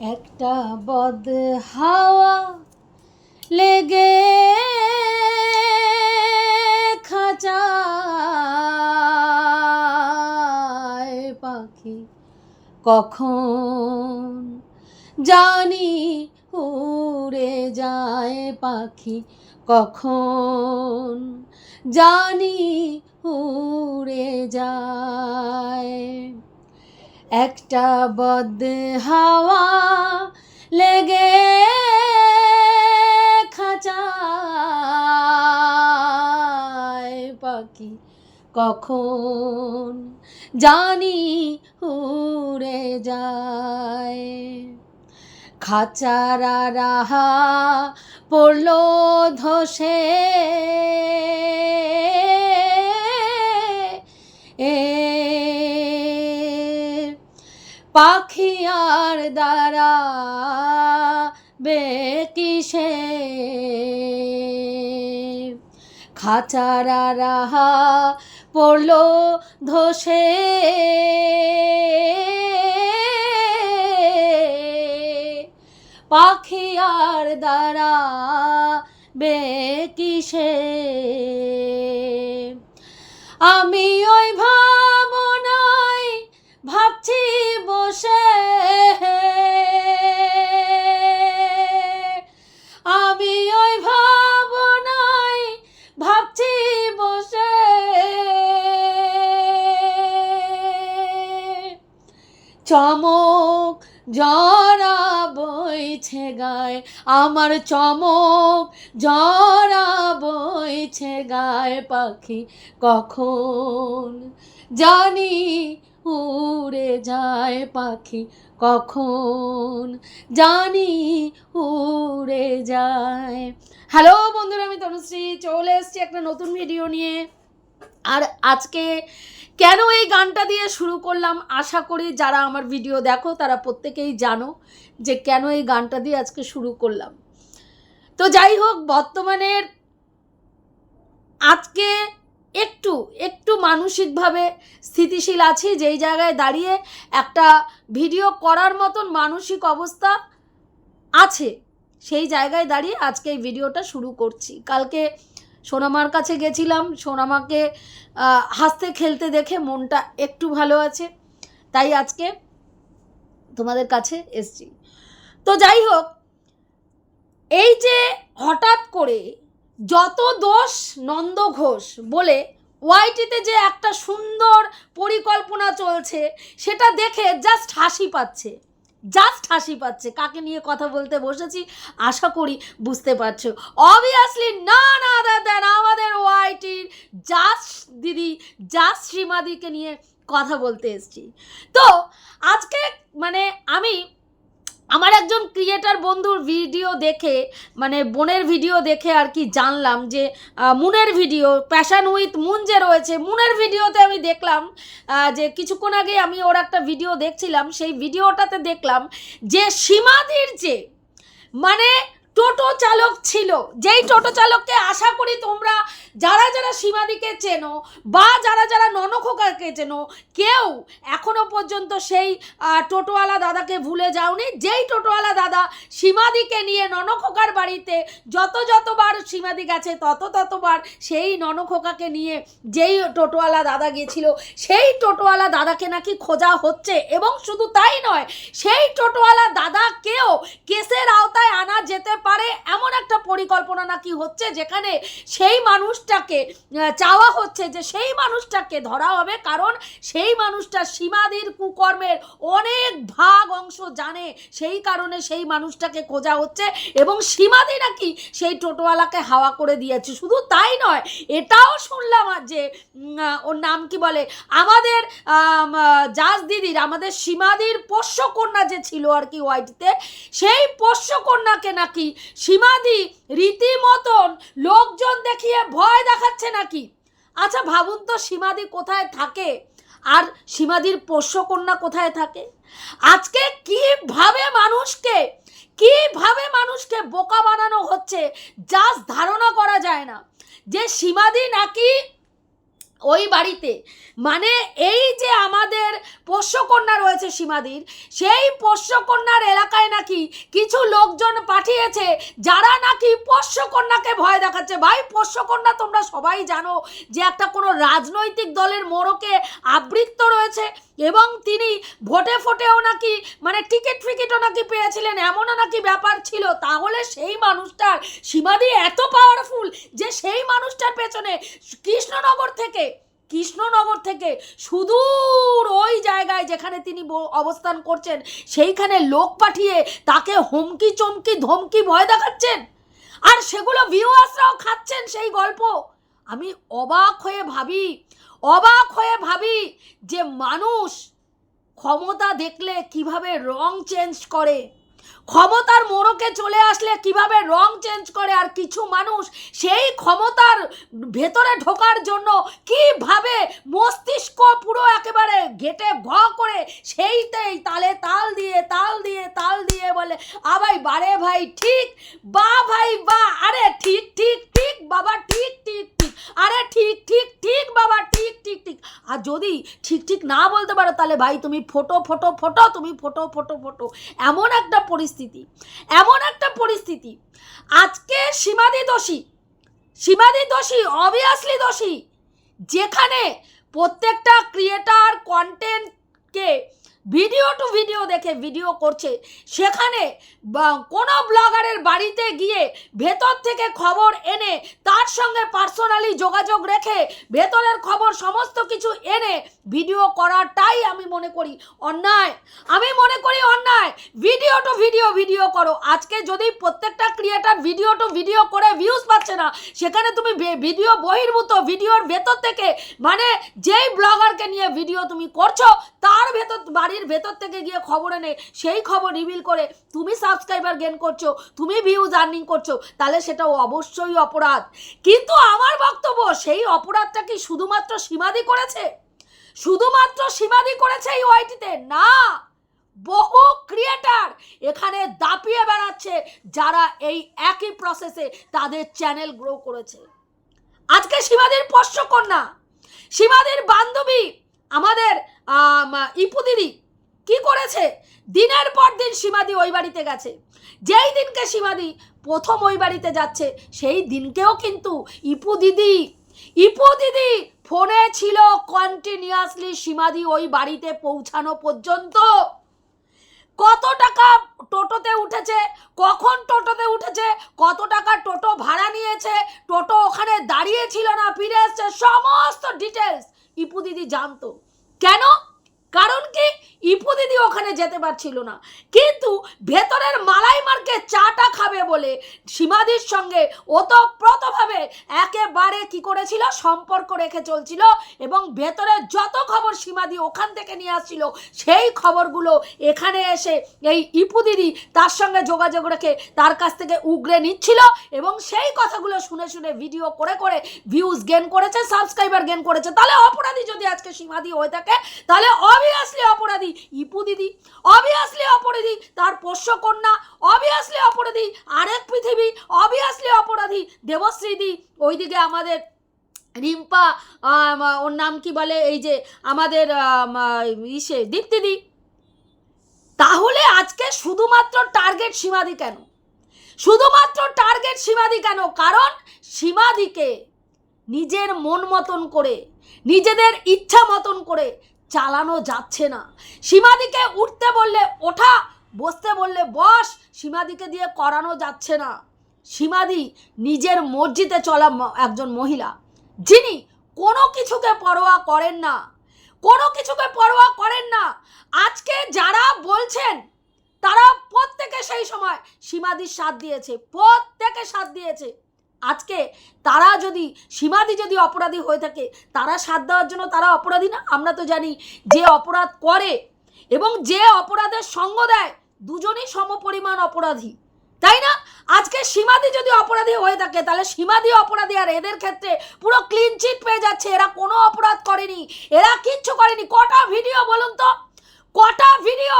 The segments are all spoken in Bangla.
একটা বদ হাওয়া লেগে খাঁচায় পাখি। কখন জানি উড়ে যায় পাখি। কখন জানি উড়ে যায় একটা বদ হাওয়া লেগে খাঁচায় পাখি কখন জানি উড়ে যায়। খাচারা রাহা পড়ল ধসে। পাখি আর দ্বারা বেকিসে খাচারা রাহা পড়ল ধসে। পাখি আর দ্বারা বেকিসে আমি ওই ভাবনায় ভাবছি বসে। আমি ওই ভাবনায় ভাবছি বসে। চমক জরা বইছে গায়, আমার চমক জরা বইছে গায় পাখি কখন জানি উড়ে যায় পাখি কখন জানি উড়ে যায়। হ্যালো বন্ধুরা, আমি তনুশ্রী, চলে এসেছি একটা নতুন ভিডিও নিয়ে। আর আজকে কেন এই গানটা দিয়ে শুরু করলাম? আশা করি যারা আমার ভিডিও দেখো, তারা প্রত্যেকেই জানো যে কেন এই গানটা দিয়ে আজকে শুরু করলাম। তো যাই হোক, বর্তমানের আজকে একটু একটু মানসিকভাবে স্থিতিশীল আছি, যেই জায়গায় দাঁড়িয়ে একটা ভিডিও করার মতন মানসিক অবস্থা আছে, সেই জায়গায় দাঁড়িয়ে আজকে এই ভিডিওটা শুরু করছি। কালকে সোনামার কাছে গেছিলাম, সোনামাকে হাসতে খেলতে দেখে মনটা একটু ভালো আছে, তাই আজকে তোমাদের কাছে এসছি। তো যাই হোক, এই যে হঠাৎ করে যত দোষ নন্দ ঘোষ বলে ওয়াইটিতে যে একটা সুন্দর পরিকল্পনা চলছে, সেটা দেখে জাস্ট হাসি পাচ্ছে। জাস্ট হাসি পাচ্ছে। কাকে নিয়ে কথা বলতে বসেছি, আশা করি বুঝতে পারছ। অবভিয়াসলি না না দেন আমাদের ওয়াইটির জাস্ট দিদি জাস্ট শ্রীমাদিকে নিয়ে কথা বলতে এসেছি। তো, আজকে মানে আমি আমার একজন ক্রিয়েটার বন্ধুর ভিডিও দেখে মানে বোনের ভিডিও দেখে আর কি জানলাম যে মুনের ভিডিও প্যাশান উইথ মুন যে রয়েছে, মুনের ভিডিওতে আমি দেখলাম যে কিছুক্ষণ আগে আমি ওর একটা ভিডিও দেখছিলাম, সেই ভিডিওটাতে দেখলাম যে সীমাদির যে মানে টোটো চালক ছিল। যেই টোটো চালককে আশা করি তোমরা যারা যারা সীমাদিকে চেনো বা যারা যারা ননখোকাকে চেনো, কেউ এখনও পর্যন্ত সেই টোটোওয়ালা দাদাকে ভুলে যাওনি। যেই টোটোওয়ালা দাদা সীমাদিকে নিয়ে ননখোকার বাড়িতে যত যতবার সীমাদি গেছে, তত ততবার সেই ননখোকাকে নিয়ে যেই টোটোওয়ালা দাদা গিয়েছিল, সেই টোটোওয়ালা দাদাকে নাকি খোঁজা হচ্ছে। এবং শুধু তাই নয়, সেই টোটোওয়ালা দাদাকেও কেসের আওতায় আনা যেতে পারে এমন একটা পরিকল্পনা নাকি হচ্ছে যেখানে সেই মানুষটাকে চাওয়া হচ্ছে যে সেই মানুষটাকে ধরা হবে কারণ সেই মানুষটা সীমাদির কুকর্মের অনেক ভাগ অংশ জানে সেই কারণে সেই মানুষটাকে খোঁজা হচ্ছে এবং সীমাদি নাকি সেই টোটোওয়ালাকে হাওয়া করে দিয়েছে। শুধু তাই নয় এটাও শুনলাম যে ওর নাম কি বলে? আমাদের আম, জাজ দিদির আমাদের সীমাদির পোষ্যকন্যা যে ছিল আর কি হোয়াইটতে সেই পোষ্যকন্যাকে নাকি সীমাদি রীতিমতন লোকজন দেখিয়ে ভয় দেখাচ্ছে নাকি? আচ্ছা ভাবুন তো সীমাদি কোথায় থাকে আর সীমাদির পোষ্যকন্যা কোথায় থাকে? আজকে কীভাবে মানুষকে কীভাবে মানুষকে বোকা বানানো হচ্ছে জাস্ট ধারণা করা যায় না? যে সীমাদি নাকি ওই বাড়িতে। মানে এই যে আমাদের পোষ্যকন্যা রয়েছে সীমাদির, সেই পোষ্যকন্যার এলাকায় নাকি কিছু লোকজন পাঠিয়েছে, যারা নাকি পোষ্যকন্যাকে ভয় দেখাচ্ছে। ভাই, পোষ্যকন্যা তোমরা সবাই জানো যে একটা কোনো রাজনৈতিক দলের মোড়কে আবৃত্ত রয়েছে এবং তিনি ভোটে ফোটেও নাকি মানে টিকিট ফিকিটও নাকি পেয়েছিলেন, এমনও নাকি ব্যাপার ছিল। তাহলে সেই মানুষটার, সীমাদি এত পাওয়ারফুল যে সেই মানুষটার পেছনে কৃষ্ণনগর থেকে কৃষ্ণনগর থেকে সুদূর ওই জায়গায় যেখানে তিনি অবস্থান করছেন, সেইখানে লোক পাঠিয়ে তাকে হুমকি চমকি ধমকি ভয় দেখাচ্ছেন। আর সেগুলো ভিউয়ার্সরাও খাচ্ছেন সেই গল্প। আমি অবাক হয়ে ভাবি, অবাক হয়ে ভাবি যে মানুষ ক্ষমতা দেখলে কীভাবে রং চেঞ্জ করে। ক্ষমতার মোড়কে চলে আসলে কীভাবে রং চেঞ্জ করে আর কিছু মানুষ সেই ক্ষমতার ভেতরে ঢোকার জন্য কীভাবে মস্তিষ্ক পুরো একেবারে ঘেটে ভ করে সেইতেই তালে তাল দিয়ে তাল দিয়ে তাল দিয়ে বলে আবাই বারে ভাই, ঠিক, বা ভাই, বা, আরে ঠিক ঠিক ঠিক, বাবা, ঠিক ঠিক ঠিক, আরে ঠিক ঠিক ঠিক, বাবা, ঠিক ঠিক ঠিক, আর যদি ঠিক ঠিক না বলতে পারো তাহলে ভাই তুমি ফটো ফটো ফটো, তুমি ফটো ফটো ফটো। এমন একটা পরিস্থিতি এমন একটা পরিস্থিতি। আজকে সীমাদি দোষী সীমাদি দোষী অবভিয়াসলি দোষী যেখানে প্রত্যেকটা ক্রিয়েটার কন্টেন্টকে ভিডিও টু ভিডিও দেখে ভিডিও করছে। সেখানে কোনো ব্লগারের বাড়িতে গিয়ে ভেতর থেকে খবর এনে, তার সঙ্গে পার্সোনালি যোগাযোগ রেখে ভেতরের খবর সমস্ত কিছু এনে ভিডিও করাটাই আমি মনে করি অন্যায়। আমি মনে করি অন্যায়। ভিডিও টু ভিডিও ভিডিও করো। আজকে যদি প্রত্যেকটা ক্রিয়েটার ভিডিও টু ভিডিও করে ভিউজ পাচ্ছে না, সেখানে তুমি ভিডিও বহির্ভূত ভিডিওর ভেতর থেকে মানে যেই ব্লগারকে নিয়ে ভিডিও তুমি করছ তার ভেতর, বাড়ির ভেতর থেকে গিয়ে খবর এনে সেই খবর রিভিল করে তুমি সাবস্ক্রাইবার গেন করছ, তুমি ভিউজ আর্নিং করছ, তাহলে সেটা অবশ্যই অপরাধ। কিন্তু আমার বক্তব্য, সেই অপরাধটা কি শুধুমাত্র সীমাদি করেছে? শুধুমাত্র সীমাদি করেছে এই ওয়াইটিতে না। বহু ক্রিয়েটার এখানে দাপিয়ে বেড়াচ্ছে যারা এই একই প্রসেসে তাদের চ্যানেল গ্রো করেছে। আজকে সীমাদির পোষ্যকন্যা, সীমাদির বান্ধবী আমাদের আম, ইপু দিদি কি করেছে? দিনের পর দিন সীমাদি ওই বাড়িতে গেছে। যেই দিনকে সীমাদি প্রথম ওই বাড়িতে যাচ্ছে সেই দিনকেও কিন্তু ইপু দিদি ইপু দিদি ফোনে ছিল কন্টিনিউয়াসলি সীমাদি ওই বাড়িতে পৌঁছানো পর্যন্ত। কত টাকা টোটোতে উঠেছে কখন টোটোতে উঠেছে কত টাকা টোটো ভাড়া নিয়েছে টোটো ওখানে দাঁড়িয়ে ছিল না ফিরে এসছে সমস্ত ডিটেলস ইপু দিদি জানতো। কেন? কারণ কি? ইপু দিদি ওখানে যেতে পারছিল না। কিন্তু ভেতরের মালাই মার্কে চাটা খাবে বলে সীমাদির সঙ্গে ওতপ্রোতভাবে একেবারে কি করেছিল, সম্পর্ক রেখে চলছিল এবং ভেতরে যত খবর সীমাদি ওখান থেকে নিয়ে আসছিল, সেই খবরগুলো এখানে এসে এই ইপু দিদি তার সঙ্গে যোগাযোগ রেখে তার কাছ থেকে উগরে নিচ্ছিল এবং সেই কথাগুলো শুনে শুনে ভিডিও করে করে ভিউজ গেন করেছে সাবস্ক্রাইবার গেন করেছে। তাহলে অপরাধী যদি আজকে সীমাদি হয়ে থাকে, তাহলে অবভিয়াসলি অপরাধী ইপু দিদি অবভিয়াসলি অপরাধী, তার পোষ্যকন্যা, অবভিয়াসলি অপরাধী, আরেক পৃথিবী, অবভিয়াসলি অপরাধী, দেবশ্রীদি। ওইদিকে আমাদের রিম্পা ওর নাম কি বলে? এই যে আমাদের ইসে, দীপ্তিদি। তাহলে আজকে শুধুমাত্র টার্গেট সীমাদি কেন? শুধুমাত্র টার্গেট সীমাদি কেন? কারণ সীমাদিকে নিজের মন মতন করে, নিজেদের ইচ্ছা মতন করে চালানো যাচ্ছে না। সীমাদিকে উঠতে বললে ওঠা, বসতে বললে বস, সীমাদিকে দিয়ে করানো যাচ্ছে না। সীমাদি নিজের মসজিদে চলা একজন মহিলা। যিনি কোনো কিছুকে পরোয়া করেন না। কোনো কিছুকে পরোয়া করেন না। আজকে যারা বলছেন, তারা প্রত্যেকে সেই সময় সীমাদির সাথ দিয়েছে, প্রত্যেকে সাথ দিয়েছে। আজকে তারা যদি সীমাদি যদি অপরাধী হয়ে থাকে, তারা সাথ দেওয়ার জন্য তারা অপরাধী না? আমরা তো জানি যে অপরাধ করে এবং যে অপরাধের সঙ্গ দেয়, দুজনই সমপরিমাণ অপরাধী। তাই না? আজকে সীমাদি যদি অপরাধী হয়ে থাকে, তাহলে সীমাদি অপরাধী আর এদের ক্ষেত্রে পুরো ক্লিন চিট পেয়ে যাচ্ছে। এরা কোনো অপরাধ করেনি। এরা কিচ্ছু করেনি। কটা ভিডিও বলুন তো? কটা ভিডিও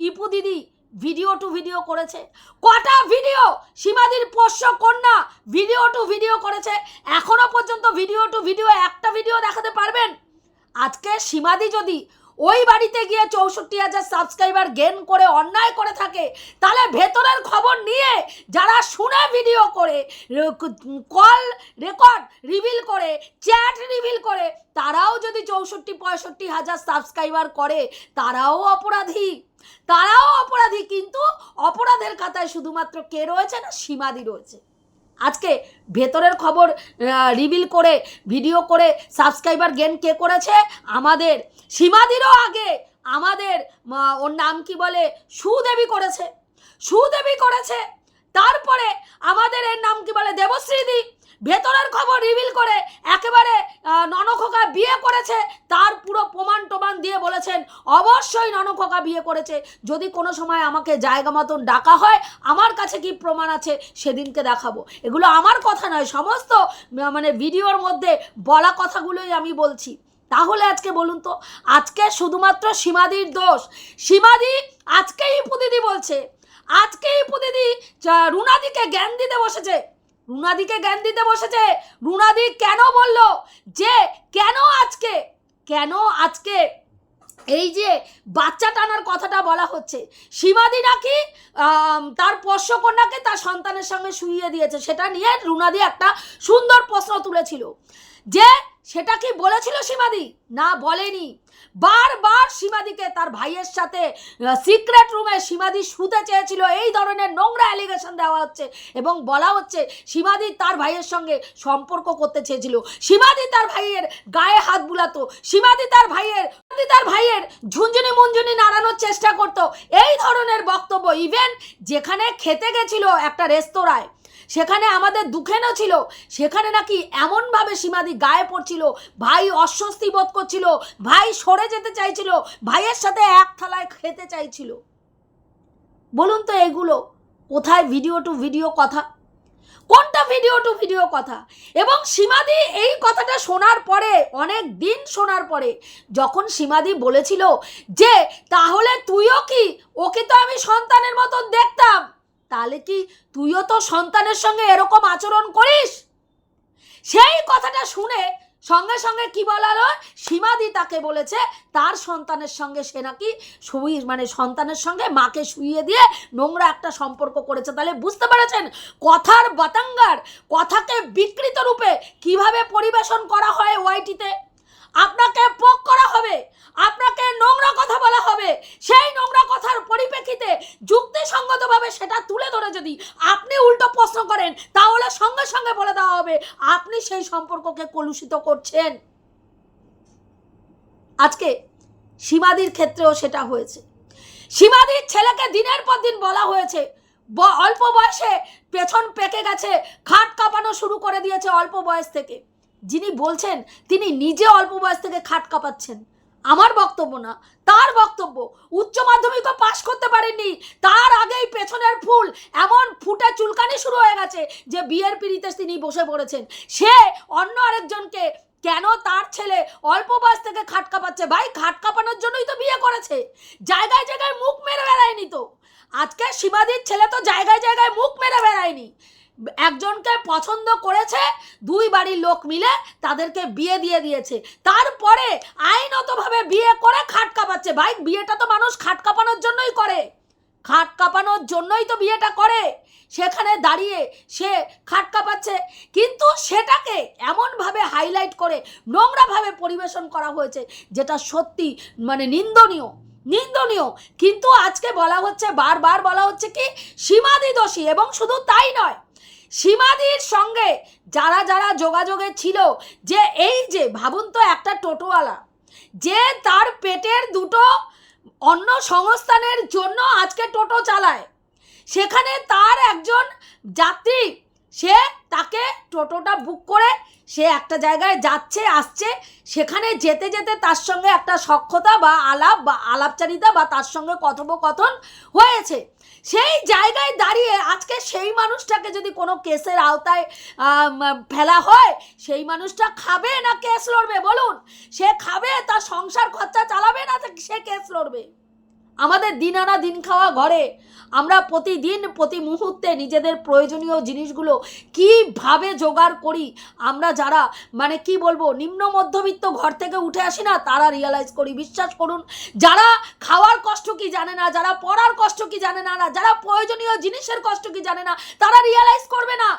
ইপু দিদি ভিডিও টু ভিডিও করেছে। কটা ভিডিও সীমাদির পোষ্য কন্যা ভিডিও টু ভিডিও করেছে। এখনও পর্যন্ত ভিডিও টু ভিডিও একটা ভিডিও দেখাতে পারবেন? আজকে সীমাদি যদি ওই বাড়িতে গিয়ে চৌষট্টি হাজার সাবস্ক্রাইবার গেন করে অন্যায় করে থাকে, তাহলে ভেতরের খবর নিয়ে যারা শুনে ভিডিও করে কল রেকর্ড রিভিল করে চ্যাট রিভিল করে, তারাও যদি চৌষট্টি, পঁয়ষট্টি হাজার সাবস্ক্রাইবার করে, তারাও অপরাধী। তারাও অপরাধী, কিন্তু অপরাধের খাতায় শুধুমাত্র কে রয়েছে না, সীমাদি রয়েছে। আজকে ভেতরের খবর রিভিল করে ভিডিও করে সাবস্ক্রাইবার গেন কে করেছে? আমাদের সীমাদিরও আগে, আমাদের ওর নাম কি বলে? সুদেবী করেছে। সুদেবী করেছে। তারপরে আমাদের এর নাম কি বলে? দেবশ্রীদি। ভেতরের খবর রিভিল করে, একেবারে বিয়ে করেছে, তার পুরো প্রমাণ টমান দিয়ে বলেছেন, অবশ্যই ননখোকা বিয়ে করেছে। যদি কোনো সময় আমাকে জায়গা মতন ডাকা হয়, আমার কাছে কি প্রমাণ আছে, সেদিনকে দেখাবো। এগুলো আমার কথা নয়, সমস্ত মানে ভিডিওর মধ্যে বলা কথাগুলোই আমি বলছি। তাহলে আজকে বলুন তো, আজকে শুধুমাত্র সীমাদির দোষ। সীমাদি আজকেই পুদিদি বলছে। আজকেই পুদিদি রুনাদিকে জ্ঞান দিতে বসেছে। রুনাদিকে জ্ঞান দিতে বসেছে। রুনাদি কেন বলল যে, কেন আজকে কেন আজকে এই যে বাচ্চা টানার কথাটা বলা হচ্ছে, সীমাদি নাকি তার পোষ্যকন্যাকে তার সন্তানের সঙ্গে শুইয়ে দিয়েছে, সেটা নিয়ে রুনাদি একটা সুন্দর প্রশ্ন তুলেছিল। যে, সেটা কি বলেছিল সীমাদি? না, বলেনি। বারবার সীমাদিকে তার ভাইয়ের সাথে সিক্রেট রুমে সীমাদি শুতে চেয়েছিল। এই ধরনের নোংরা অ্যালিগেশন দেওয়া হচ্ছে এবং বলা হচ্ছে সীমাদি তার ভাইয়ের সঙ্গে সম্পর্ক করতে চেয়েছিল। সীমাদি তার ভাইয়ের গায়ে হাত বুলাতো। সীমাদি তার ভাইয়ের তার ভাইয়ের ঝুনঝুনি মুঞ্জুনি নাড়ানোর চেষ্টা করত। এই ধরনের বক্তব্য ইভেন যেখানে খেতে গেছিল একটা রেস্তোরাঁয়। সেখানে আমাদের দুঃখেনও ছিল, সেখানে নাকি এমনভাবে সীমাদি গায়ে পড়ছিল, ভাই অস্বস্তি বোধ করছিল, ভাই সরে যেতে চাইছিল, ভাইয়ের সাথে এক থালায় খেতে চাইছিল। বলুন তো এগুলো কোথায় ভিডিও টু ভিডিও কথা? কোনটা ভিডিও টু ভিডিও কথা? এবং সীমাদি এই কথাটা শোনার পরে, অনেক দিন শোনার পরে, যখন সীমাদি বলেছিল যে, তাহলে তুইও কি? ওকে তো আমি সন্তানের মতন দেখতাম। তাহলে কি তুইও তো সন্তানের সঙ্গে এরকম আচরণ করিস? সেই কথাটা শুনে সঙ্গে সঙ্গে কি বলা হলো সীমাদি তাকে বলেছে, তার সন্তানের সঙ্গে সে নাকি শুই মানে সন্তানের সঙ্গে মাকে শুইয়ে দিয়ে নোংরা একটা সম্পর্ক করেছে। তাহলে বুঝতে পেরেছেন? কথার বাতাঙ্গার, কথাকে বিকৃত রূপে কীভাবে পরিবেশন করা হয় ওয়াইটিতে? আপনাকে পোক করা হবে, আপনাকে নোংরা কথা বলা হবে। সেই নোংরা কথার পরিপ্রেক্ষিতে যুক্তিসঙ্গতভাবে সেটা তুলে ধরে যদি আপনি উল্টো প্রশ্ন করেন, তাহলে সঙ্গে সঙ্গে বলে দেওয়া হবে, আপনি সেই সম্পর্ককে কলুষিত করছেন। আজকে সীমাদির ক্ষেত্রেও সেটা হয়েছে। সীমাদির ছেলেকে দিনের পর দিন বলা হয়েছে অল্প বয়সে পেছন পেকে গেছে, খাট কাঁপানো শুরু করে দিয়েছে অল্প বয়স থেকে। যিনি বলছেন তিনি নিজে অল্প বয়স থেকে খাট কাঁপাচ্ছেন। আমার বক্তব্য না, তার বক্তব্য। উচ্চ মাধ্যমিকও পাশ করতে পারেননি, তার আগেই পেছনের ফুল এমন ফুটে চুলকানি শুরু হয়ে গেছে যে বিয়ের পিড়িতে তিনি বসে পড়েছেন। সে অন্য আরেকজনকে কেন তার ছেলে অল্প বয়স থেকে খাট কাঁপাচ্ছে? ভাই, খাট কাঁপানোর জন্যই তো বিয়ে করেছে। জায়গায় জায়গায় মুখ মেরে বেড়ায়নি তো। আজকে সীমাদির ছেলে তো জায়গায় জায়গায় মুখ মেরে বেড়ায়নি। একজনকে পছন্দ করেছে, দুই বাড়ির লোক মিলে তাদেরকে বিয়ে দিয়ে দিয়েছে। তারপরে আইনতভাবে বিয়ে করে খাট কাঁপাচ্ছে। ভাই, বিয়েটা তো মানুষ খাট কাঁপানোর জন্যই করে। খাট কাঁপানোর জন্যই তো বিয়েটা করে। সেখানে দাঁড়িয়ে সে খাট কাঁপাচ্ছে। কিন্তু সেটাকে এমনভাবে হাইলাইট করে, নোংরাভাবে পরিবেশন করা হয়েছে, যেটা সত্যি মানে নিন্দনীয়। নিন্দনীয়। কিন্তু আজকে বলা হচ্ছে, বারবার বলা হচ্ছে কি সীমাদি দোষী এবং শুধু তাই নয় সীমাদির সঙ্গে যারা যারা যোগাযোগে ছিল, যে এই যে ভাবুন তো একটা টোটোওয়ালা, যে তার পেটের দুটো অন্য সংস্থানের জন্য আজকে টোটো চালায়, সেখানে তার একজন যাত্রী সে তাকে টোটোটা বুক করে সে একটা জায়গায় যাচ্ছে, আসছে। সেখানে যেতে যেতে তার সঙ্গে একটা সক্ষতা বা আলাপ বা আলাপচারিতা বা তার সঙ্গে কথোপকথন হয়েছে। সেই জায়গায় দাঁড়িয়ে আজকে সেই মানুষটাকে যদি কোনো কেসের আওতায় ফেলা হয়, সেই মানুষটা খাবে না কেস লড়বে? বলুন, সে খাবে, তার সংসার খরচা চালাবে না, সে কেস লড়বে? আমাদের দিন আনা দিন খাওয়া ঘরে। আমরা প্রতিদিন, প্রতি মুহূর্তে নিজেদের প্রয়োজনীয় জিনিসগুলো কীভাবে জোগাড় করি, আমরা যারা মানে কি বলব, নিম্ন মধ্যবিত্ত ঘর থেকে উঠে আসি না, তারা রিয়েলাইজ করি। বিশ্বাস করুন, যারা খাওয়ার কষ্ট কি জানে না, যারা পড়ার কষ্ট কি জানে না, যারা প্রয়োজনীয় জিনিসের কষ্ট কি জানে না, তারা রিয়েলাইজ করবে না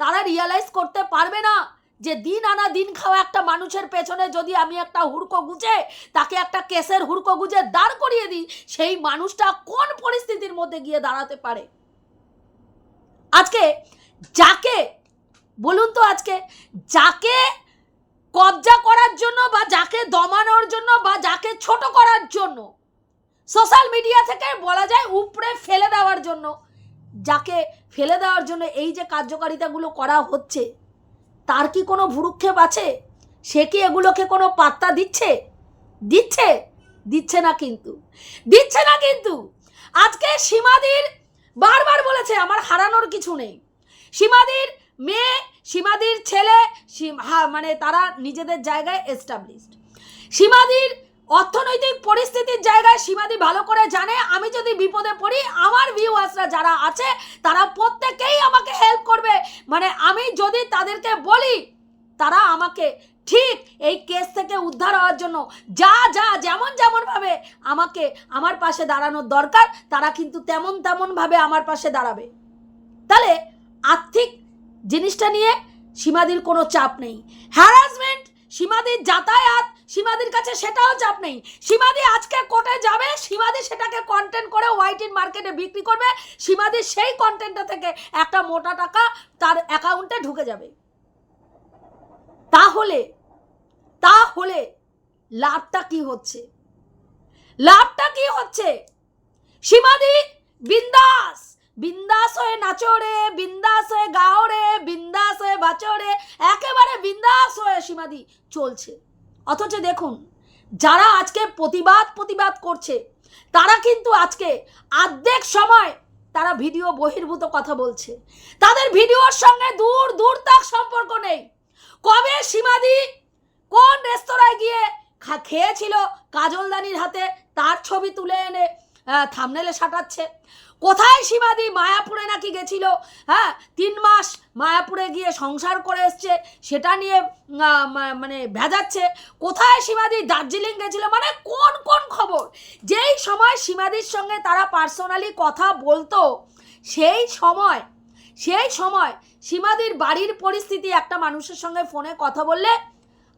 তারা রিয়েলাইজ করতে পারবে না যে দিন আনা দিন খাওয়া একটা মানুষের পেছনে যদি আমি একটা হুড়কো গুজে, তাকে একটা কেসের হুড়কো গুজে দাঁড় করিয়ে দিই, সেই মানুষটা কোন পরিস্থিতির মধ্যে গিয়ে দাঁড়াতে পারে? আজকে যাকে, বলুন তো আজকে, যাকে কবজা করার জন্য বা যাকে দমানোর জন্য বা যাকে ছোট করার জন্য সোশ্যাল মিডিয়া থেকে বলা যায় উপরে ফেলে দেওয়ার জন্য, যাকে ফেলে দেওয়ার জন্য এই যে কার্যকারিতাগুলো করা হচ্ছে তার কি কোনো ভুরুক্ষেপ আছে? সে কি এগুলোকে কোনো পাত্তা দিচ্ছে? দিচ্ছে? দিচ্ছে না কিন্তু। দিচ্ছে না কিন্তু! আজকে সীমাদির বারবার বলেছে, আমার হারানোর কিছু নেই। সীমাদির মেয়ে, সীমাদির ছেলে মানে তারা নিজেদের জায়গায় এস্টাবলিশড সীমাদির অর্থনৈতিক পরিস্থিতির জায়গায় সীমাদি ভালো করে জানে। আমি যদি বিপদে পড়ি, আমার ভিউয়ার্সরা যারা আছে, তারা প্রত্যেকেই আমাকে হেল্প করবে। মানে আমি যদি তাদেরকে বলি, তারা আমাকে ঠিক এই কেস থেকে উদ্ধার হওয়ার জন্য যা যা, যেমন, যেমনভাবে আমাকে আমার পাশে দাঁড়ানোর দরকার, তারা কিন্তু তেমন, তেমনভাবে আমার পাশে দাঁড়াবে। তাহলে আর্থিক জিনিসটা নিয়ে সীমাদির কোনো চাপ নেই। হ্যারাসমেন্ট সীমাদির যাতায়াত সীমাদির কাছে সেটাও চাপ নেই। সীমাদি আজকে কোর্টে যাবে, সীমাদি সেটাকে কন্টেন্ট করে হোয়াইট মার্কেটে বিক্রি করবে সীমাদির সেই কন্টেন্টটা থেকে একটা মোটা টাকা তার অ্যাকাউন্টে ঢুকে যাবে। তাহলে তাহলে লাভটা কি হচ্ছে? লাভটা কি হচ্ছে? সীমাদি বিন্দাস বিন্দাস হয়ে নাচো রে বিন্দাস হয়ে গাও রে বিন্দাস হয়ে বাঁচো রে একেবারে বিন্দাস হয়ে সীমাদি চলছে। অথচ দেখুন, যারা আজকে প্রতিবাদ প্রতিবাদ করছে, তারা কিন্তু আজকে আর্ধেক সময় তারা ভিডিও বহির্ভূত কথা বলছে। তাদের ভিডিওর সঙ্গে দূর দূর তাক সম্পর্ক নেই। কবে সীমাদি কোন রেস্তোরাঁয় গিয়ে খা- খেয়েছিল কাজলদানির হাতে, তার ছবি তুলে এনে থামনেলে সাটাচ্ছে। কোথায় সীমাদি মায়াপুরে নাকি গেছিল? হ্যাঁ তিন মাস মায়াপুরে গিয়ে সংসার করে এসছে, সেটা নিয়ে মানে ভেজাচ্ছে। কোথায় সীমাদি দার্জিলিং গেছিল? মানে কোন কোন খবর? যেই সময় সীমাদির সঙ্গে তারা পার্সোনালি কথা বলতো, সেই সময় সেই সময় সীমাদির বাড়ির পরিস্থিতি, একটা মানুষের সঙ্গে ফোনে কথা বললে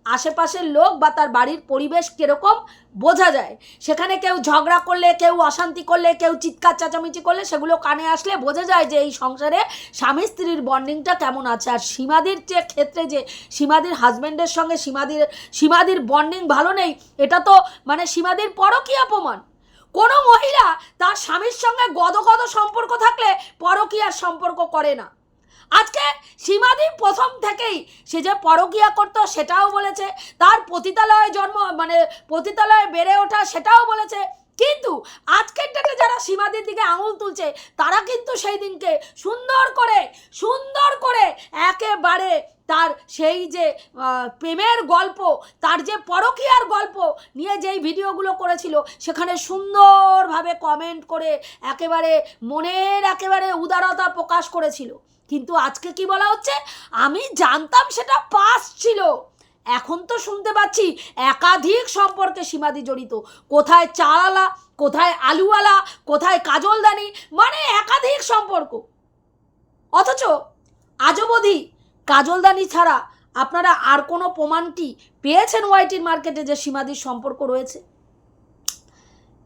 আশেপাশের লোক বা তার বাড়ির পরিবেশ কীরকম বোঝা যায়। সেখানে কেউ ঝগড়া করলে, কেউ অশান্তি করলে, কেউ চিৎকার চেঁচামেচি করলে, সেগুলো কানে আসলে বোঝা যায় যে এই সংসারে স্বামী স্ত্রীর বন্ডিংটা কেমন আছে। আর সীমাদির যে ক্ষেত্রে যে সীমাদির হাজব্যান্ডের সঙ্গে সীমাদির সীমাদির বন্ডিং ভালো নেই, এটা তো মানে সীমাদির পরকীয়া অপমান। কোনো মহিলা তার স্বামীর সঙ্গে গদগদ সম্পর্ক থাকলে পরকীয়ার সম্পর্ক করে না। আজকে সীমাদি প্রথম থেকেই সে যে পরকীয়া করতো সেটাও বলেছে, তার পতিতালয়ে জন্ম মানে পতিতালয়ে বেড়ে ওঠা সেটাও বলেছে। কিন্তু আজকের ডেটে যারা সীমাদির দিকে আঙুল তুলছে, তারা কিন্তু সেই দিনকে সুন্দর করে সুন্দর করে একেবারে তার সেই যে প্রেমের গল্প, তার যে পরকীয়ার গল্প নিয়ে যেই ভিডিওগুলো করেছিল, সেখানে সুন্দরভাবে কমেন্ট করে একেবারে মনের একেবারে উদারতা প্রকাশ করেছিল। কিন্তু আজকে কি বলা হচ্ছে? আমি জানতাম সেটা পাস ছিল। এখন তো শুনতে পাচ্ছি একাধিক সম্পর্কে সীমাদি জড়িত। কোথায় চালালা, কোথায় আলুওয়ালা, কোথায় কাজলদানি মানে একাধিক সম্পর্ক। অথচ আজ অবধি কাজলদানি ছাড়া আপনারা আর কোনো প্রমাণ কি পেয়েছেন ওয়াইটির মার্কেটে যে সীমাদির সম্পর্ক রয়েছে?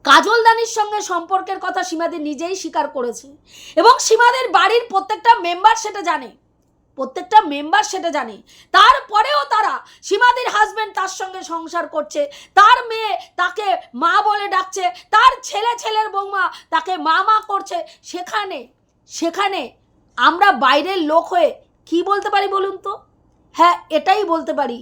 কাজলদানির সঙ্গে সম্পর্কের কথা সীমাদি নিজেই স্বীকার করেছে। এবং সীমাদের বাড়ির প্রত্যেকটা মেম্বার সেটা জানে। প্রত্যেকটা মেম্বার সেটা জানে। তারপরেও তারা সীমাদির হাজবেন্ড তার সঙ্গে সংসার করছে। তার মেয়ে তাকে মা বলে ডাকছে। তার ছেলে ছেলের বৌমা তাকে মা মা করছে। সেখানে সেখানে আমরা বাইরের লোক হয়ে কি বলতে পারি বলুন তো? হ্যাঁ এটাই বলতে পারি।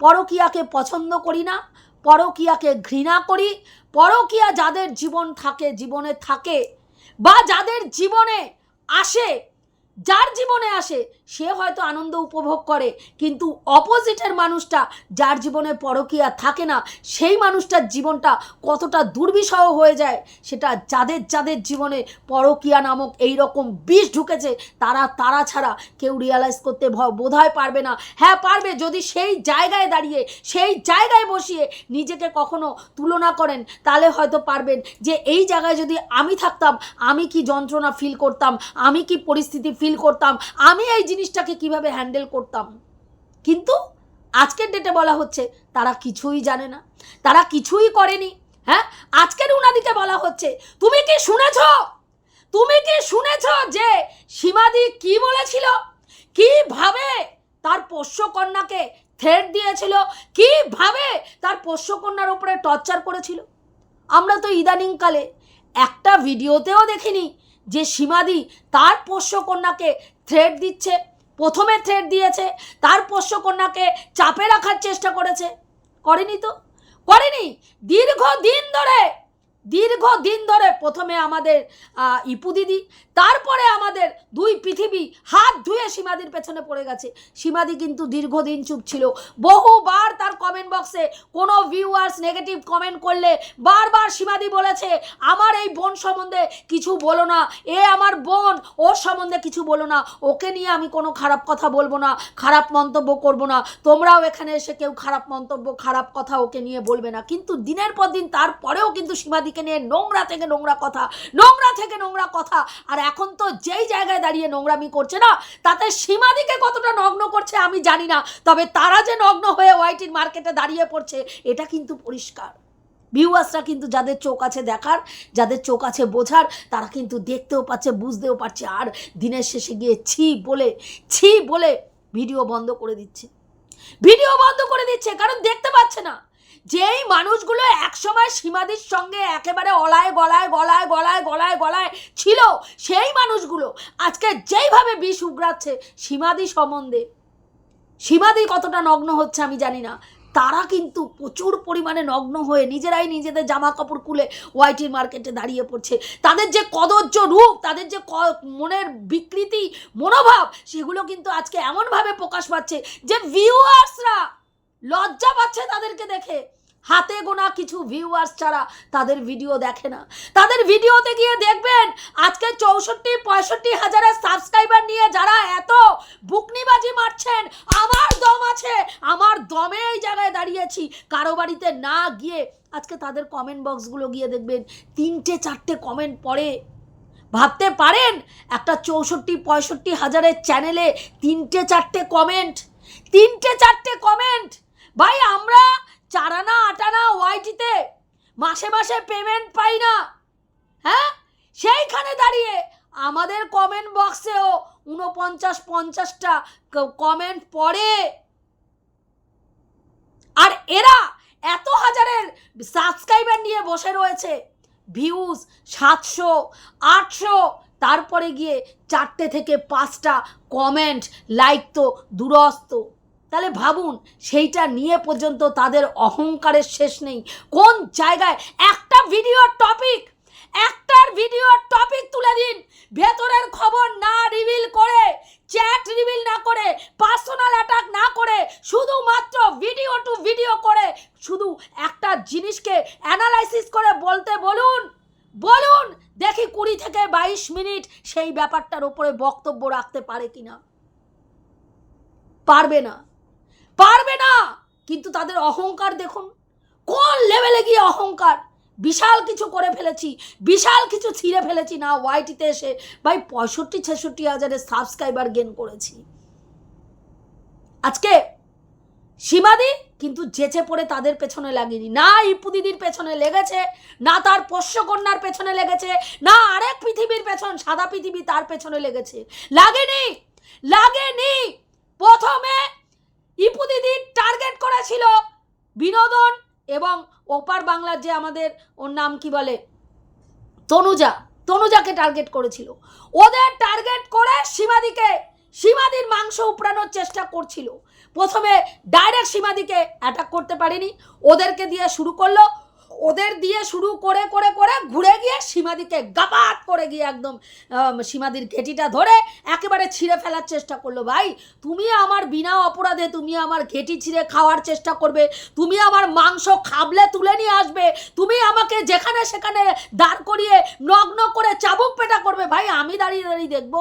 পরকিয়াকে পছন্দ করি না, পরকিয়াকে ঘৃণা করি পরকিয়া যাদের জীবন থাকে জীবনে থাকে বা যাদের জীবনে আসে যার জীবনে আসে, সে হয়তো আনন্দ উপভোগ করে, কিন্তু অপোজিটের মানুষটা যার জীবনে পরকীয়া থাকে না, সেই মানুষটার জীবনটা কতটা দুর্বিষহ হয়ে যায়, সেটা যাদের যাদের জীবনে পরকীয়া নামক এই রকম বিষ ঢুকেছে, তারা তারা ছাড়া কেউ রিয়ালাইজ করতে বোধহয় পারবে না। হ্যাঁ পারবে যদি সেই জায়গায় দাঁড়িয়ে, সেই জায়গায় বসিয়ে নিজেকে কখনো তুলনা করেন, তাহলে হয়তো পারবেন যে এই জায়গায় যদি আমি থাকতাম, আমি কি যন্ত্রণা ফিল করতাম, আমি কি পরিস্থিতি ফিল করতাম, আমি এই জিনিসটাকে কীভাবে হ্যান্ডেল করতাম। কিন্তু আজকের ডেটে বলা হচ্ছে, তারা কিছুই জানে না। তারা কিছুই করেনি। হ্যাঁ? আজকের উনাদিকে বলা হচ্ছে, তুমি কি শুনেছ? তুমি কি শুনেছ যে সীমাদি কি বলেছিল? কীভাবে তার পোষ্যকন্যাকে থ্রেট দিয়েছিল? কীভাবে তার পোষ্যকন্যার উপরে টর্চার করেছিল? আমরা তো ইদানিংকালে একটা ভিডিওতেও দেখিনি যে সীমাদি তার পোষ্যকন্যাকে থ্রেট দিচ্ছে, প্রথমে থ্রেট দিয়েছে, তার পোষ্যকন্যাকে চাপে রাখার চেষ্টা করেছে। করেনি তো? করেনি। দীর্ঘ দিন ধরে দীর্ঘ দিন ধরে প্রথমে আমাদের ইপু দিদি তারপরে আমাদের দুই পৃথিবী হাত ধুয়ে সীমাদির পেছনে পড়ে গেছে। সীমাদি কিন্তু দীর্ঘদিন চুপ ছিল। বহুবার তার কমেন্ট বক্সে কোনো ভিউয়ার্স নেগেটিভ কমেন্ট করলে বারবার সীমাদি বলেছে, আমার এই বোন সম্বন্ধে কিছু বলো না। এ আমার বোন ওর সম্বন্ধে কিছু বলো না। ওকে নিয়ে আমি কোনো খারাপ কথা বলব না, খারাপ মন্তব্য করব না। তোমরাও এখানে এসে কেউ খারাপ মন্তব্য, খারাপ কথা ওকে নিয়ে বলবে না। কিন্তু দিনের পর দিন তারপরেও কিন্তু সীমাদিকে নিয়ে নোংরা থেকে নোংরা কথা, নোংরা থেকে নোংরা কথা আর এখন তো যেই জায়গায় দাঁড়িয়ে নোংরামি করছে না, তাতে সীমাদিকে কতটা নগ্ন করছে আমি জানি না, তবে তারা যে নগ্ন হয়ে ওয়াইটির মার্কেটে দাঁড়িয়ে পড়ছে, এটা কিন্তু পরিষ্কার। ভিউয়ার্সরা কিন্তু যাদের চোখ আছে দেখার, যাদের চোখ আছে বোঝার, তারা কিন্তু দেখতেও পাচ্ছে, বুঝতেও পারছে, আর দিনের শেষে গিয়ে ছি বলে ছি বলে ভিডিও বন্ধ করে দিচ্ছে। ভিডিও বন্ধ করে দিচ্ছে, কারণ দেখতে পাচ্ছে না। যেই মানুষগুলো একসময় সীমাদির সঙ্গে একেবারে অলায় গলায় গলায় গলায় গলায় গলায় ছিল, সেই মানুষগুলো আজকে যেইভাবে বিষ উগড়াচ্ছে সীমাদি সম্বন্ধে। সীমাদি কতটা নগ্ন হচ্ছে আমি জানি না। তারা কিন্তু প্রচুর পরিমাণে নগ্ন হয়ে নিজেরাই নিজেদের জামা কাপড় খুলে ওয়াইটির মার্কেটে দাঁড়িয়ে পড়ছে। তাদের যে কদর্য রূপ, তাদের যে মনের বিকৃতি, মনোভাব, সেগুলো কিন্তু আজকে এমনভাবে প্রকাশ পাচ্ছে যে ভিউয়ার্সরা লজ্জা পাচ্ছে তাদেরকে দেখে। হাতে গোনা কিছু ভিউয়ার্স ছাড়া তাদের ভিডিও দেখে না। তাদের ভিডিওতে গিয়ে দেখবেন, আজকে চৌষট্টি, পঁয়ষট্টি হাজারের সাবস্ক্রাইবার নিয়ে যারা এত বুকনিবাজি মারছেন, আমার দম আছে, আমার দমে এই জায়গায় দাঁড়িয়েছি, কারও বাড়িতে না গিয়ে আজকে তাদের কমেন্ট বক্সগুলো গিয়ে দেখবেন, তিনটে চারটে কমেন্ট পড়ে। ভাবতে পারেন, একটা চৌষট্টি, পঁয়ষট্টি হাজারের চ্যানেলে তিনটে চারটে কমেন্ট তিনটে চারটে কমেন্ট ভাই, আমরা চারানা আটানা ওয়াইটিতে মাসে মাসে পেমেন্ট পাই না। হ্যাঁ? সেইখানে দাঁড়িয়ে আমাদের কমেন্ট বক্সেও উনপঞ্চাশ পঞ্চাশটা কমেন্ট পড়ে। আর এরা এত হাজারের সাবস্ক্রাইবার নিয়ে বসে রয়েছে। ভিউজ সাতশো, আটশো, তারপরে গিয়ে চারটে থেকে পাঁচটা কমেন্ট লাইক তো দূরস্থ। তাহলে ভাবুন, সেইটা নিয়ে পর্যন্ত তাদের অহংকারের শেষ নেই। কোন জায়গায় একটা ভিডিওর টপিক একটার ভিডিওর টপিক তুলে দিন। ভেতরের খবর না রিভিল করে চ্যাট রিভিল না করে পার্সোনাল অ্যাটাক না করে, শুধুমাত্র ভিডিও টু ভিডিও করে, শুধু একটা জিনিসকে অ্যানালাইসিস করে বলতে বলুন। বলুন, দেখি কুড়ি থেকে বাইশ মিনিট সেই ব্যাপারটার উপরে বক্তব্য রাখতে পারে কিনা। পারবে না। পারবে না। কিন্তু তাদের অহংকার দেখুন। কোন লেভেলে গিয়ে অহংকার? বিশাল কিছু করে ফেলেছি, বিশাল কিছু ছিঁড়ে ফেলেছি। না ওয়াইটিতে এসে ভাই পঁয়ষট্টি, ছেষট্টি হাজারের সাবস্ক্রাইবার গেন করেছি। আজকে সীমাদি কিন্তু যেচে পড়ে তাদের পেছনে লাগেনি। না, ইপু দিদির পেছনে লেগেছে, না তার পোষ্যকন্যার পেছনে লেগেছে, না আরেক পৃথিবীর পেছন, সাদা পৃথিবী তার পেছনে লেগেছে। লাগেনি লাগেনি। প্রথমে ইপু টার্গেট করেছিল বিনোদন এবং ওপার বাংলার যে আমাদের ওর নাম কি বলে? তনুজা। তনুজাকে টার্গেট করেছিল। ওদের টার্গেট করে সীমাদিকে, সীমাদির মাংস উপড়ানোর চেষ্টা করছিল। প্রথমে ডাইরেক্ট সীমাদিকে অ্যাটাক করতে পারেনি। ওদেরকে দিয়ে শুরু করল ওদের দিয়ে শুরু করে করে করে ঘুরে গিয়ে সীমাদিকে গাপাত করে গিয়ে একদম সীমাদির ঘেটিটা ধরে একেবারে ছিঁড়ে ফেলার চেষ্টা করল। ভাই, তুমি আমার বিনা অপরাধে তুমি আমার ঘেটি ছিঁড়ে খাওয়ার চেষ্টা করবে, তুমি আমার মাংস খাবলে তুলে নিয়ে আসবে, তুমি আমাকে যেখানে সেখানে দাঁড় করিয়ে নগ্ন করে চাবুক পেটা করবে। ভাই, আমি দাঁড়িয়ে দাঁড়িয়ে দেখব,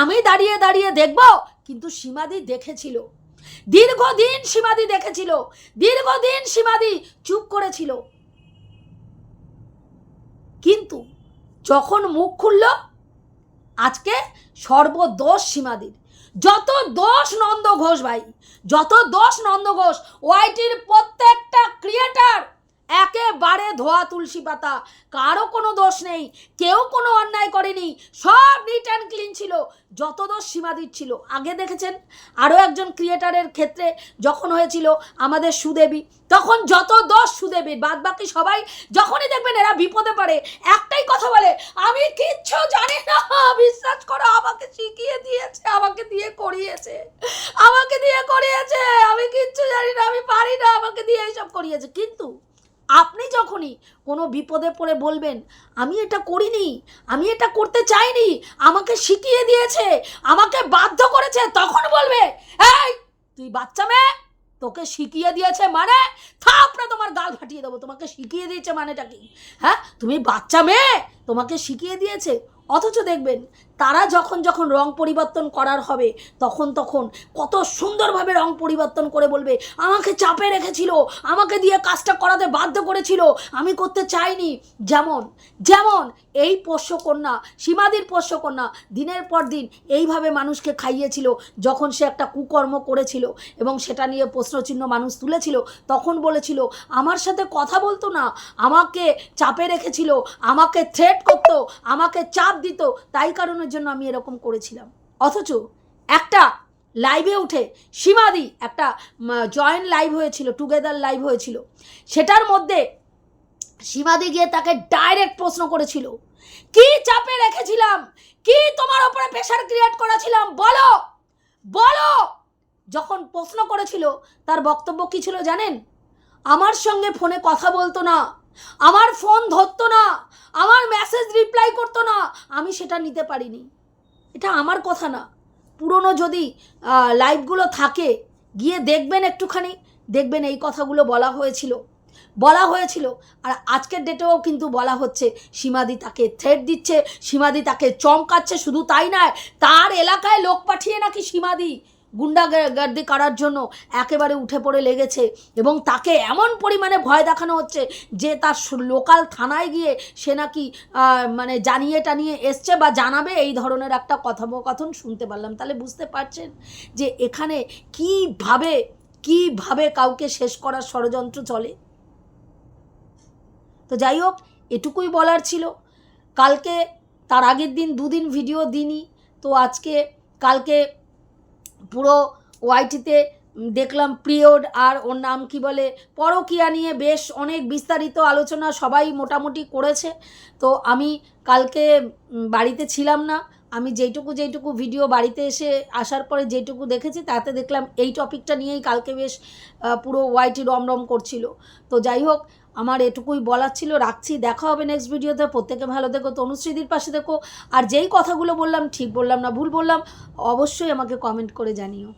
আমি দাঁড়িয়ে দাঁড়িয়ে দেখব, কিন্তু সীমাদি দেখেছিল। দীর্ঘদিন সীমাদি দেখেছিল, দীর্ঘদিন সীমাদি চুপ করেছিল। কিন্তু যখন মুখ খুলল, আজকে সর্বদোষ সীমাদির। যত দোষ নন্দ ঘোষ ভাই, যত দোষ নন্দ ঘোষ, ওয়াইটির প্রত্যেকটা ক্রিয়েটার একেবারে ধোয়া তুলসী পাতা। কারও কোনো দোষ নেই। কেউ কোনো অন্যায় করেনি। সব নিট অ্যান্ড ক্লিন ছিল। যত দোষ সীমাদির ছিল। আগে দেখেছেন? আরও একজন ক্রিয়েটারের ক্ষেত্রে যখন হয়েছিল আমাদের সুদেবী, তখন যত দোষ সুদেবীর বাদ বাকি সবাই যখনই দেখবেন এরা বিপদে পড়ে, একটাই কথা বলে, আমি কিচ্ছু জানি না। বিশ্বাস করো, আমাকে শিখিয়ে দিয়েছে, আমাকে দিয়ে করিয়েছে। আমাকে দিয়ে করিয়েছে। আমি কিচ্ছু জানি না, আমি পারি না। আমাকে দিয়ে এইসব করিয়েছে। কিন্তু আপনি যখনই কোনো বিপদে পড়ে বলবেন, আমি এটা করিনি, আমি এটা করতে চাইনি, আমাকে শিখিয়ে দিয়েছে, আমাকে বাধ্য করেছে, তখন বলবে, এই, তুই বাচ্চা মেয়ে, তোকে শিখিয়ে দিয়েছে মানে থাপড়ে তোমার গাল ফাটিয়ে দেবো, তোমাকে শিখিয়ে দিয়েছে মানেটা কি? হ্যাঁ তুমি বাচ্চা মেয়ে, তোমাকে শিখিয়ে দিয়েছে, অথচ দেখবেন তারা যখন যখন রং পরিবর্তন করার হবে, তখন তখন কত সুন্দরভাবে রং পরিবর্তন করে বলবে, আমাকে চাপে রেখেছিল, আমাকে দিয়ে কাজটা করাতে বাধ্য করেছিল, আমি করতে চাইনি। যেমন যেমন এই পোষ্যকন্যা, সীমাদির পোষ্যকন্যা দিনের পর দিন এইভাবে মানুষকে খাইয়েছিল, যখন সে একটা কুকর্ম করেছিল এবং সেটা নিয়ে প্রশ্নচিহ্ন মানুষ তুলেছিল, তখন বলেছিল, আমার সাথে কথা বলতো না, আমাকে চাপে রেখেছিল, আমাকে থ্রেট করতো, আমাকে চাপ দিত, তাই কারণের জন্য আমি এরকম করেছিলাম। অথচ একটা লাইভে উঠে সীমাদি একটা জয়েন্ট লাইভ হয়েছিল টুগেদার লাইভ হয়েছিল। সেটার মধ্যে সীমাদি গিয়ে তাকে ডাইরেক্ট প্রশ্ন করেছিল, কি চাপে রেখেছিলাম? কি তোমার ওপরে প্রেশার ক্রিয়েট করেছিলাম? বলো! বলো! যখন প্রশ্ন করেছিল, তার বক্তব্য কি ছিল জানেন? আমার সঙ্গে ফোনে কথা বলতো না। আমার ফোন ধরতো না, আমার মেসেজ রিপ্লাই করতো না, আমি সেটা নিতে পারিনি। এটা আমার কথা না। পুরনো যদি লাইভগুলো থাকে, গিয়ে দেখবেন একটুখানি, দেখবেন এই কথাগুলো বলা হয়েছিল। বলা হয়েছিল, আর আজকের ডেটেও কিন্তু বলা হচ্ছে, সীমাদি তাকে থ্রেট দিচ্ছে, সীমাদি তাকে চমকাচ্ছে, শুধু তাই নয়, তার এলাকায় লোক পাঠিয়ে নাকি সীমাদি গুন্ডাগার্দি করার জন্য একেবারে উঠে পড়ে লেগেছে এবং তাকে এমন পরিমাণে ভয় দেখানো হচ্ছে যে তার লোকাল থানায় গিয়ে সে নাকি মানে জানিয়ে টানিয়ে এসছে বা জানাবে এই ধরনের একটা কথোপকথন শুনতে পারলাম। তাহলে বুঝতে পারছেন যে এখানে কীভাবে কীভাবে কাউকে শেষ করার ষড়যন্ত্র চলে? তো যাই হোক, এটুকুই বলার ছিল। কালকে, তার আগের দিন দুদিন ভিডিও দিনই তো আজকে, কালকে পুরো ওয়াইটিতে দেখলাম পিরিয়ড আর ওর নাম কি বলে, পরকিয়া নিয়ে বেশ অনেক বিস্তারিত আলোচনা সবাই মোটামুটি করেছে। তো আমি কালকে বাড়িতে ছিলাম না। আমি যেইটুকু যেইটুকু ভিডিও বাড়িতে এসে আসার পরে যেইটুকু দেখেছি, তাতে দেখলাম এই টপিকটা নিয়েই কালকে বেশ পুরো ওয়াইটি রমরম করছিল। তো যাই হোক আমার এটুকুই বলার ছিল, রাখছি। দেখা হবে নেক্সট ভিডিওতে প্রত্যেকে ভালো দেখো তনুশ্রীদির পাশে দেখো আর যেই কথাগুলো বললাম, ঠিক বললাম না, ভুল বললাম, অবশ্যই আমাকে কমেন্ট করে জানিও।